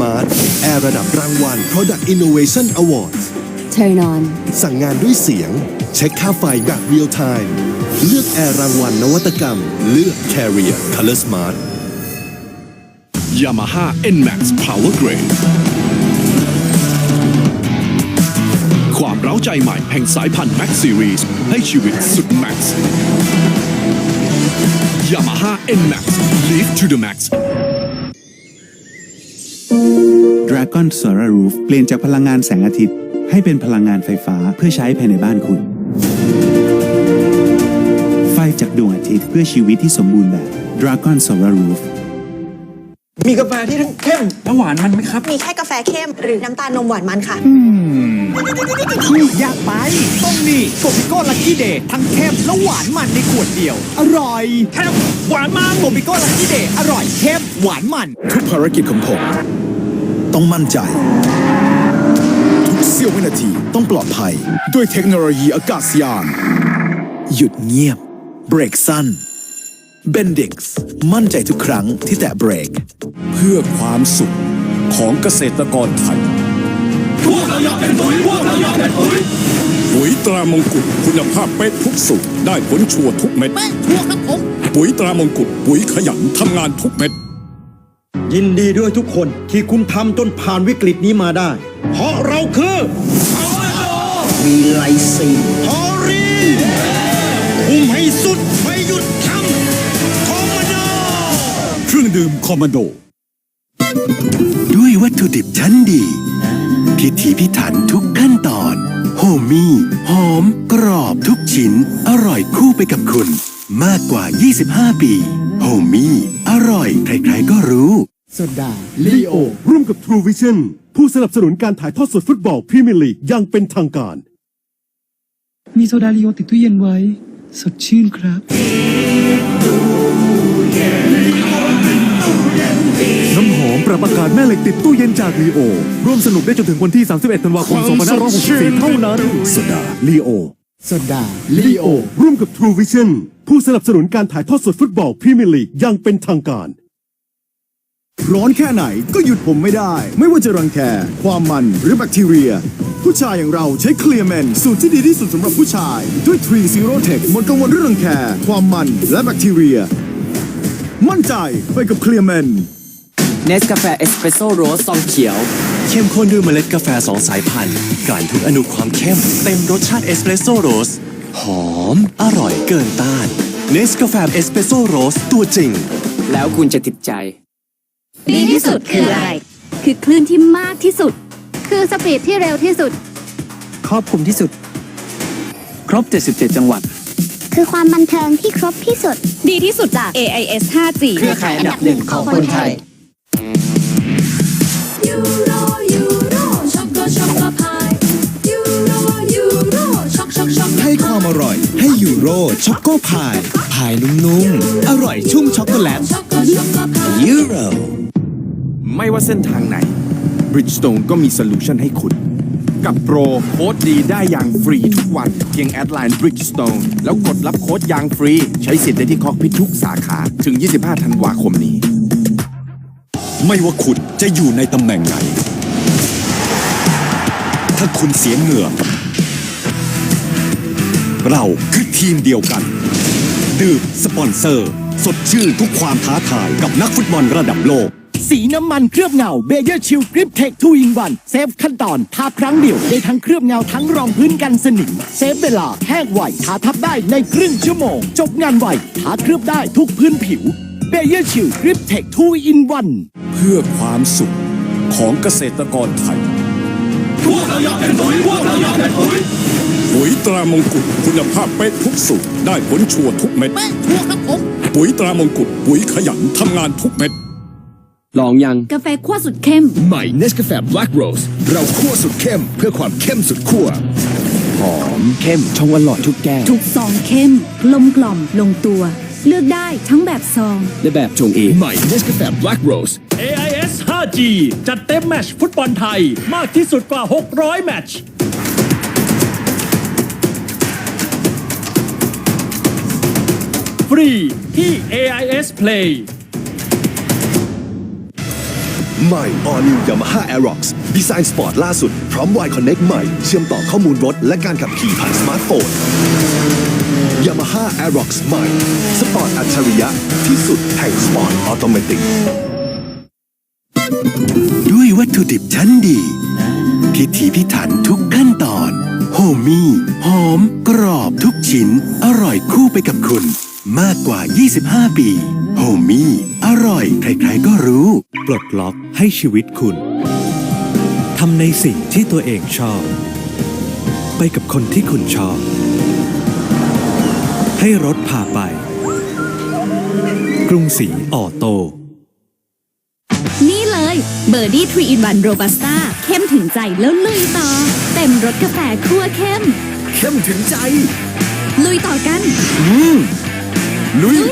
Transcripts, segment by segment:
Carrier Color Smart แอร์ระดับรางวัล Product Innovation Awards Turn on สั่งงานด้วยเสียง เช็คค่าไฟแบบ Real Time เลือกแอร์รางวัลนวัตกรรม เลือก Carrier Color Smart Yamaha NMAX Power Grade ความเร้าใจใหม่แห่งสายพันธุ์ Max Series ให้ชีวิตสุด Max Yamaha NMAX Live to the Max Dragon Solar Roof เปลี่ยนจากพลังงานแสงอาทิตย์ ให้เป็นพลังงานไฟฟ้าเพื่อใช้ภายในบ้านคุณ ไฟจากดวงอาทิตย์เพื่อชีวิตที่สมบูรณ์แบบ Dragon Solar Roof มีกาแฟที่ทั้งเข้มและหวานมันไหมครับมีแค่กาแฟเข้มหรือน้ำตาลนมหวานมันค่ะอยากไปต้องนี่โกปิโก้ลักกี้เดย์ทั้งเข้มและหวานมันในขวดเดียว อร่อยเข้มหวานมันโกปิโก้ลักกี้เดย์อร่อยเข้มหวานมัน ทุกภารกิจของผม ต้องมั่นใจ ทุกเสี้ยววินาทีต้องปลอดภัย ด้วยเทคโนโลยีอากาศยาน หยุดเงียบ เบรกสั้น Bendix มั่นใจทุกครั้งที่แตะเบรก เพื่อความสุขของเกษตรกรไทยปุ๋ยตรามงกุฎคุณภาพเป๊ะทุกสูตรได้ผลชัวร์ทุกเม็ดปุ๋ยตรามงกุฎปุ๋ยขยันทำงานทุกเม็ด ยินดีด้วยทุกคนที่คุณทำจนผ่านวิกฤตนี้มาได้ เพราะเราคือมีไลซีพอรีคุมให้สุดไม่หยุดทำคอมมานโดเครื่องดื่มคอมมานโด ด้วยวัตถุดิบชั้นดี พิถีพิถันทุกขั้นตอน โฮมี่หอม กรอบทุกชิ้น อร่อยคู่ไปกับคุณ มากกว่า 25 ปี โฮมี่ อร่อย ใครๆก็รู้ ลีโอ ร่วมกับ True Vision ผู้สนับสนุนการถ่ายทอดสดฟุตบอลพรีเมียร์ลีกอยังเป็นทางการ มีโซดาลีโอติดตู้เย็นไว้ สดชื่นครับ น้ำหอมปรับอากาศแม่เหล็กติดตู้เย็นจากลีโอ ร่วมสนุกได้จนถึงวันที่ 31 ธันวาคม 2564 เท่านั้นสดาลีโอสดาลีโอ ร่วมกับ True Vision ผู้สนับสนุนการถ่ายทอดสดฟุตบอลพรีเมียร์ลีกอยังเป็นทางการ ร้อนแค่ไหนก็หยุดผมไม่ได้ ไม่ว่าจะรังแค ความมันหรือแบคทีเรีย ผู้ชายอย่างเราใช้เคลียร์แมนสูตรที่ดีที่สุดสำหรับผู้ชาย ด้วย 3 Zero Tech หมดกังวลเรื่องรังแค ความมันและแบคทีเรีย มั่นใจไปกับเคลียร์แมนเนสกาแฟเอสเปรสโซ่โรสซองเขียว เข้มข้นด้วยเมล็ดกาแฟสองสายพันธุ์กลั่นทุกอนุความเข้ม เต็มรสชาติเอสเปรสโซ่โรสหอม อร่อยเกินต้านเนสกาแฟเอสเปรสโซ่โรสตัวจริง แล้วคุณจะติดใจ ดีที่สุดคืออะไร คือคลื่นที่มากที่สุด คือสปีดที่เร็วที่สุด ครอบคลุมที่สุด ครบ 77 จังหวัด คือความบันเทิงที่ครบที่สุด ดีที่สุดจาก AIS 5G เครือข่ายอันดับหนึ่งของคนไทย ยูโรยูโรช็อกโกช็อกโกพายยูโรยูโรช็อกช็อกช็อกให้ความอร่อยให้ยูโรช็อกโกพายพายนุ่มๆ อร่อยชุ่มช็อกโกแลตช็อกโกช็อกโกพาย ยูโร ไม่ว่าเส้นทางไหน Bridgestone ก็มีโซลูชันให้คุณ กับโปรโค้ดดีได้อย่างฟรีทุกวัน เพียงแอดไลน์ Bridgestone แล้วกดรับโค้ดอย่างฟรี ใช้สิทธิ์ได้ที่คอกพิททุกสาขาถึง 25 ธันวาคมนี้ ไม่ว่าคุณจะอยู่ในตำแหน่งไหน ถ้าคุณเสียเหงื่อ เราคือทีมเดียวกัน ดื่มสปอนเซอร์ สดชื่นทุกความท้าทายกับนักฟุตบอลระดับโลก สีน้ำมันเคลือบเงาเบเยอร์ชิลกริปเทคทูอินวันเซฟขั้นตอนทาครั้งเดียวได้ทั้งเคลือบเงาทั้งรองพื้นกันสนิมเซฟเวลาแห้งไวทาทับได้ในครึ่งชั่วโมง จบงานไวทาเคลือบได้ทุกพื้นผิวเบเยอร์ชิลกริปเทคทูอินวันเพื่อความสุขของเกษตรกรไทยปุ๋ยตรามงกุฎคุณภาพเป๊ะทุกสูตรได้ผลชัวร์ทุกเม็ดปุ๋ยตรามงกุฎปุ๋ยขยันทำงานทุกเม็ด ลองยัง กาแฟขั้วสุดเข้ม ใหม่ Nescafe Black Rose เราคั่วสุดเข้ม เพื่อความเข้มสุดคั่ว หอมเข้มชงอร่อยทุกแก้ว ทุกซองเข้มกลมกล่อมลงตัว เลือกได้ทั้งแบบซอง และแบบชงเอง ใหม่ Nescafe Black Rose AIS 5G จัดเต็มแมตช์ฟุตบอลไทย มากที่สุดกว่า 600 แมตช์ฟรีที่ AIS Play ใหม่ All New Yamaha Aerox ดีไซน์สปอร์ตล่าสุด พร้อม Y Connect ใหม่ เชื่อมต่อข้อมูลรถ และการขับขี่ผ่านสมาร์ทโฟน Yamaha Aerox ใหม่ สปอร์ตอัจฉริยะ ที่สุดแห่งสปอร์ตออโตเมติกด้วยวัตถุดิบชั้นดี พิถีพิถันทุกขั้นตอนโฮมี่หอม กรอบทุกชิ้น อร่อยคู่ไปกับคุณ มากกว่า 25 ปี โฮมี่ อร่อย ใครๆก็รู้ ปลดล็อกให้ชีวิตคุณ ทำในสิ่งที่ตัวเองชอบ ไปกับคนที่คุณชอบ ให้รถพาไป กรุงศรีออโต้นี่เลยเบอร์ดี้ทรีอินวันโรบัสต้าเข้มถึงใจแล้วลุยต่อ เต็มรสกาแฟคั่วเข้ม เข้มถึงใจ ลุยต่อกันลุยลุย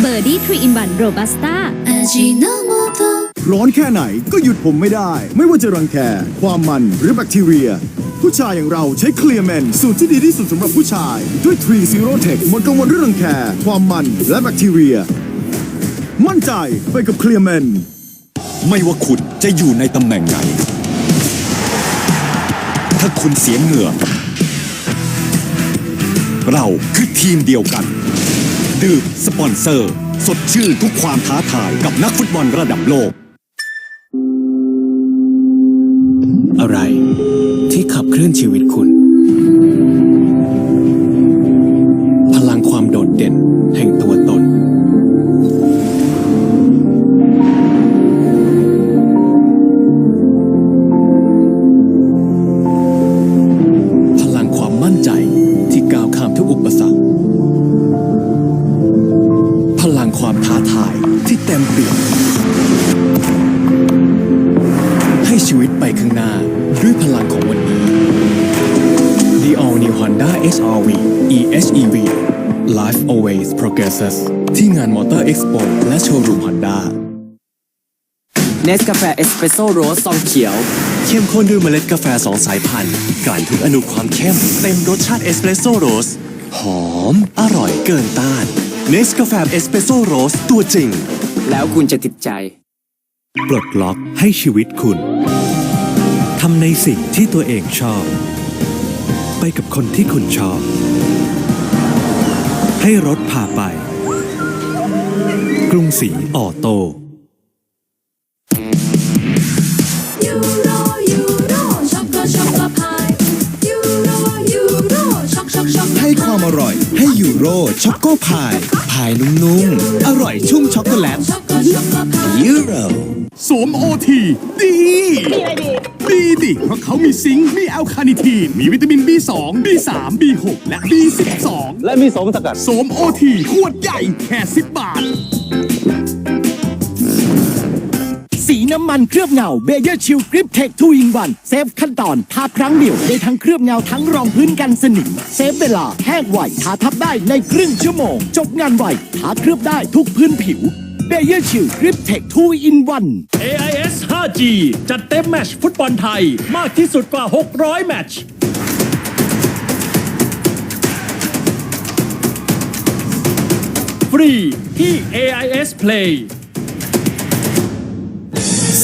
เบอร์ดี้ทรีอินบันโรบัสต้าอาจิโนโมโตร้อนแค่ไหนก็หยุดผมไม่ได้ ไม่ว่าจะรังแค ความมันหรือแบคทีเรีย ผู้ชายอย่างเราใช้เคลียร์แมนสูตรที่ดีที่สุดสำหรับผู้ชาย ด้วยทรีซีโร่เทคหมดกังวลเรื่องรังแค ความมันและแบคทีเรีย มั่นใจไปกับเคลียร์แมนไม่ว่าคุณจะอยู่ในตำแหน่งไหน ถ้าคุณเสียเหงื่อ เราคือทีมเดียวกัน ดื่มสปอนเซอร์ สดชื่นทุกความท้าทายกับนักฟุตบอลระดับโลก อะไรที่ขับเคลื่อนชีวิตคุณ Honda HR-V EHEV Life Always Progresses ที่งาน Motor Expo และโชว์รูม Honda เนสกาแฟเอสเปรสโซ่โรสซองเขียว เข้มข้นด้วยเมล็ดกาแฟสองสายพันธุ์กลั่นทุกอนุความเข้ม เต็มรสชาติเอสเปรสโซ่โรสหอม อร่อยเกินต้านเนสกาแฟเอสเปรสโซ่โรสตัวจริง แล้วคุณจะติดใจ ปลดล็อกให้ชีวิตคุณทำในสิ่งที่ตัวเองชอบ ไปกับคนที่คุณชอบ ให้รถพาไป กรุงศรีออโต้ยูโรยูโรช็อกโกช็อกโกพายยูโรยูโรช็อกช็อกช็อกให้ความอร่อย ให้ยูโรช็อกโกพายพายนุ่มๆ อร่อยชุ่มช็อกโกแลตช็อกโกช็อกโกพาย ยูโร สวมโอทีดีดีดิ เพราะเขามีซิงค์มีแอลคาเนิทีน มีวิตามิน B2 B3 B6 และ B12 และมีสมสกัด สวมโอทีขวดใหญ่แค่10 บาท สีน้ำมันเคลือบเงาเบเยอร์ชิลกริปเทคทูอินวันเซฟขั้นตอนทาครั้งเดียว ได้ทั้งเคลือบเงาทั้งรองพื้นกันสนิมเซฟเวลาแห้งไวทาทับได้ในครึ่งชั่วโมง จบงานไวทาเคลือบได้ทุกพื้นผิว เบเยอร์ชิลกริปเทคทูอินวัน AIS 5G จัดเต็มแมตช์ฟุตบอลไทย มากที่สุดกว่า 600 แมตช์ฟรีที่ AIS Play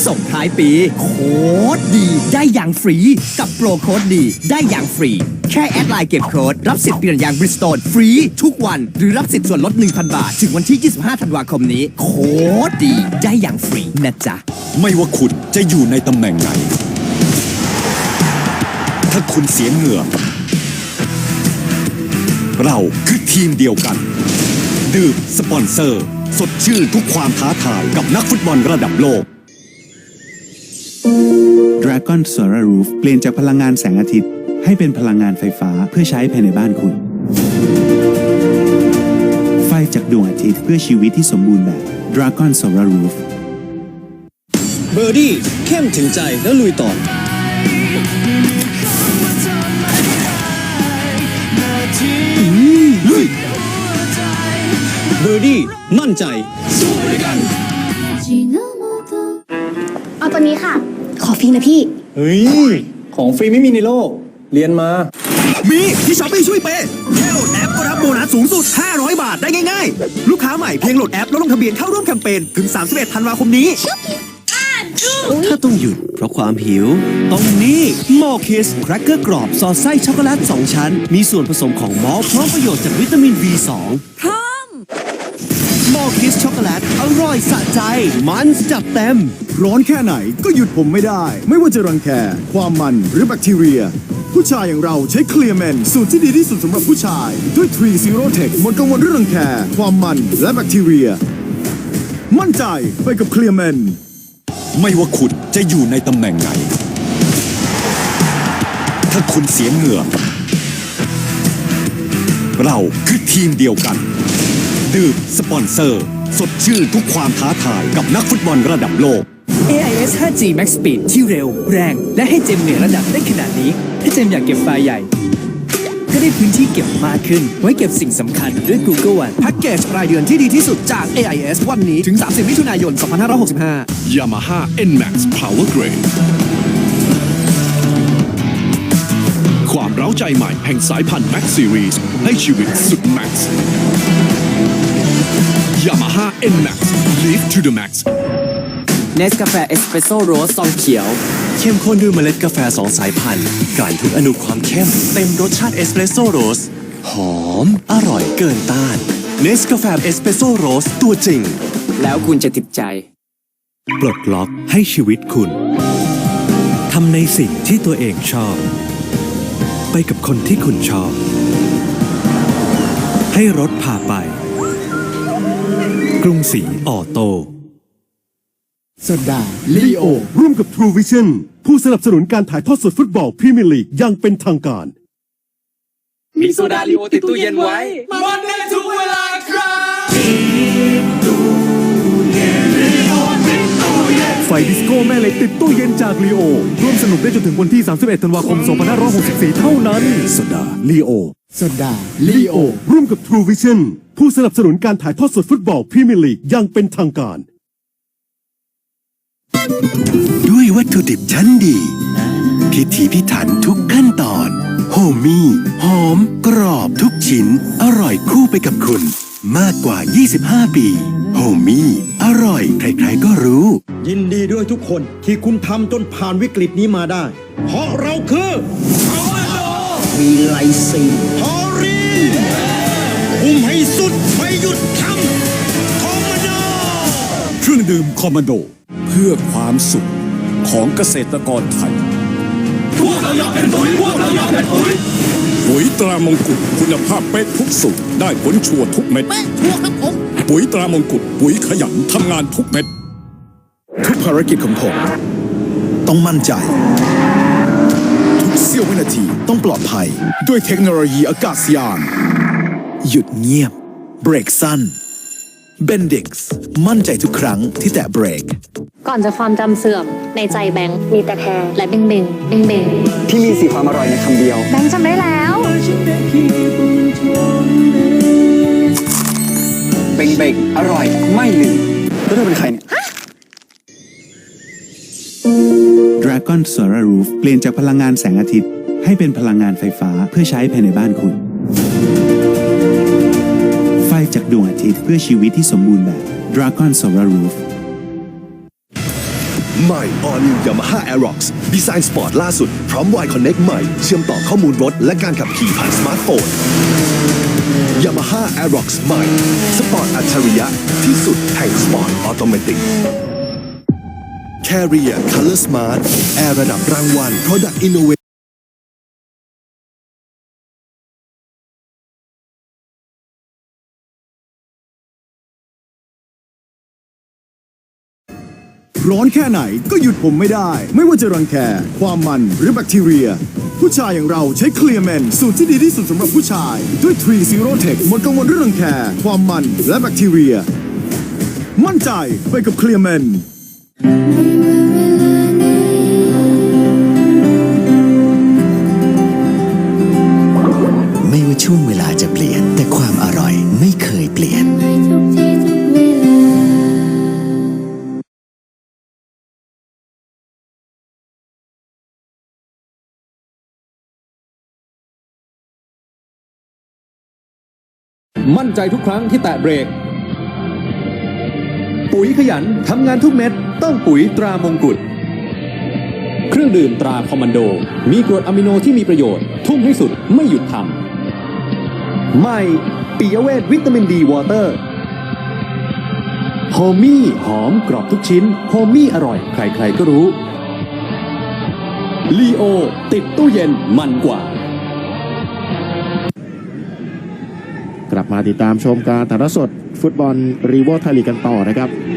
ส่งท้ายปี โค้ดดีได้อย่างฟรี กับโปรโค้ดดีได้อย่างฟรี แค่แอดไลน์เก็บโค้ดรับสิทธิ์เปลี่ยนยางบริสโตนฟรีทุกวัน หรือรับสิทธิ์ส่วนลด 1,000 บาท ถึงวันที่ 25 ธันวาคมนี้ โค้ดดีได้อย่างฟรีนะจ๊ะ ไม่ว่าคุณจะอยู่ในตำแหน่งไหน ถ้าคุณเสียเหงื่อ เราคือทีมเดียวกัน ดื่มสปอนเซอร์ สดชื่นทุกความท้าทายกับนักฟุตบอลระดับโลก Dragon Solar Roof เปลี่ยนจากพลังงานแสงอาทิตย์ ให้เป็นพลังงานไฟฟ้าเพื่อใช้ภายในบ้านคุณ ไฟจากดวงอาทิตย์เพื่อชีวิตที่สมบูรณ์แบบ Dragon Solar Roof เบอร์ดี้เข้มถึงใจแล้วลุยต่อลุยเบอร์ดี้มั่นใจเอาตัวนี้ค่ะ ขอฟรีนะพี่ เฮ้ย ของฟรีไม่มีในโลก เรียนมา มีที่ช้อปปี้ช่วยเปย์แค่โหลดแอปก็รับโบนัสสูงสุด 500 บาทได้ง่ายๆ ลูกค้าใหม่เพียงโหลดแอป แล้วลงทะเบียนเข้าร่วมแคมเปญถึง 31 ธันวาคมนี้ ถ้าต้องหยุดเพราะความหิว ตรงนี้มอลคิสแครกเกอร์กรอบสอดไส้ช็อกโกแลต 2 ชั้น มีส่วนผสมของมอลต์พร้อมประโยชน์จากวิตามิน B2 พร้อมมอลคิสช็อกโกแลต อร่อยสะใจ มันจัดเต็ม ร้อนแค่ไหนก็หยุดผมไม่ได้ ไม่ว่าจะรังแค ความมันหรือแบคทีเรีย ผู้ชายอย่างเราใช้เคลียร์แมนสูตรที่ดีที่สุดสำหรับผู้ชาย ด้วย 3 Zero Tech หมดกังวลเรื่องรังแคความมันและแบคทีเรีย มั่นใจไปกับเคลียร์แมนไม่ว่าคุณจะอยู่ในตำแหน่งไหน ถ้าคุณเสียเหงื่อ เราคือทีมเดียวกัน ดื่มสปอนเซอร์ สดชื่นทุกความท้าทายกับนักฟุตบอลระดับโลก AIS 5G Max Speed ที่เร็ว แรง และให้เจมเนือระดับได้ขนาดนี้ ถ้าเจมอยากเก็บไฟล์ใหญ่ ก็ได้พื้นที่เก็บมากขึ้น ไว้เก็บสิ่งสำคัญด้วย Google One แพ็กเกจรายเดือนที่ดีที่สุดจาก AIS วันนี้ถึง 30 มิถุนายน 2565 Yamaha NMAX Power Grade ความเร้าใจใหม่แห่งสายพันธุ์ Max Series ให้ชีวิตสุด Max Yamaha NMAX Live to the Max เนสกาแฟเอสเปรสโซ่โรสซองเขียว เข้มข้นด้วยเมล็ดกาแฟสองสายพันธุ์กลั่นทุกอนุความเข้ม เต็มรสชาติเอสเปรสโซ่โรส หอม อร่อยเกินต้านเนสกาแฟเอสเปรสโซ่โรสตัวจริง แล้วคุณจะติดใจ ปลดล็อกให้ชีวิตคุณทำในสิ่งที่ตัวเองชอบ ไปกับคนที่คุณชอบ ให้รถพาไป กรุงศรีออโต้ สดาลีโอ ร่วมกับ True Vision ผู้สนับสนุนการถ่ายทอดสดฟุตบอลพรีเมียร์ลีกอย่างเป็นทางการ มีโซดาลีโอติดตู้เย็นไว้ มันได้ทุกเวลาครับไฟดิสโก้แม่เหล็กติดตู้เย็นจากลีโอ ร่วมสนุกได้จนถึงวันที่ 31 ธันวาคม 2564 เท่านั้นสดาลีโอสดาลีโอ ร่วมกับ True Vision ผู้สนับสนุนการถ่ายทอดสดฟุตบอลพรีเมียร์ลีกอย่างเป็นทางการ ด้วยวัตถุดิบชั้นดี พิถีพิถันทุกขั้นตอน โฮมี่หอม กรอบทุกชิ้น อร่อยคู่ไปกับคุณ มากกว่า 25 ปี โฮมี่อร่อย ใครๆก็รู้ ยินดีด้วยทุกคนที่คุณทำจนผ่านวิกฤตนี้มาได้ เพราะเราคือมีไลซีพอรีอุ้มให้สุดไม่หยุดทำคอมมานโดเครื่องดื่มคอมมานโด เพื่อความสุขของเกษตรกรไทย พวกเราอยากเป็นปุ๋ยพวกเราอยากเป็นปุ๋ยปุ๋ยตรามงกุฎคุณภาพเป๊ะทุกสูตรได้ผลชัวร์ทุกเม็ดพวกครับผมปุ๋ยตรามงกุฎปุ๋ยขยันทำงานทุกเม็ด ทุกภารกิจของผม ต้องมั่นใจ ทุกเสี้ยววินาทีต้องปลอดภัย ด้วยเทคโนโลยีอากาศยาน หยุดเงียบ เบรกสั้นเบนดิ x มั่นใจทุกครั้งที่แตะเบรก ก่อนจะความจำเสื่อมในใจแบงค์มีแต่แทนและเบงเบงเบงเบงที่มีสีความอร่อยในคำเดียว แบงค์จำได้แล้ว เบงเบงอร่อยไม่ลืมแล้วเธอเป็นใครเนี่ย Dragon Solar Roof เปลี่ยนจากพลังงานแสงอาทิตย์ ให้เป็นพลังงานไฟฟ้าเพื่อใช้ภายในบ้านคุณ ไฟจากดวงอาทิตย์เพื่อชีวิตที่สมบูรณ์แบบ Dragon Solar Roof ใหม่ All New Yamaha Aerox ดีไซน์สปอร์ตล่าสุด พร้อม Y Connect ใหม่ เชื่อมต่อข้อมูลรถ และการขับขี่ผ่านสมาร์ทโฟน Yamaha Aerox ใหม่ สปอร์ตอัจฉริยะ ที่สุดแห่งสปอร์ตออโตเมติก Carrier Color Smart แอร์ระดับรางวัล Product Innovation ร้อนแค่ไหนก็หยุดผมไม่ได้ ไม่ว่าจะรังแค ความมันหรือแบคทีเรีย ผู้ชายอย่างเราใช้เคลียร์แมนสูตรที่ดีที่สุดสำหรับผู้ชาย ด้วย3 Zero Tech หมดกังวลเรื่องรังแค ความมันและแบคทีเรีย มั่นใจไปกับเคลียร์แมนไม่ว่าช่วงเวลาจะเปลี่ยนแต่ความ มั่นใจทุกครั้งที่แตะเบรก ปุ๋ยขยันทำงานทุกเม็ด ต้องปุ๋ยตรามงกุฎเครื่องดื่มตราคอมมานโด มีกรดอะมิโนที่มีประโยชน์ ทุ่มให้สุดไม่หยุดทำใหม่ปิยเวทวิตามินดีวอเตอร์โฮมี่หอมกรอบทุกชิ้นโฮมี่อร่อย ใครๆก็รู้ลีโอ ติดตู้เย็นมันกว่า มาติดตามชมการถ่ายทอดสดฟุตบอลรีโวไทยลีกกันต่อนะครับ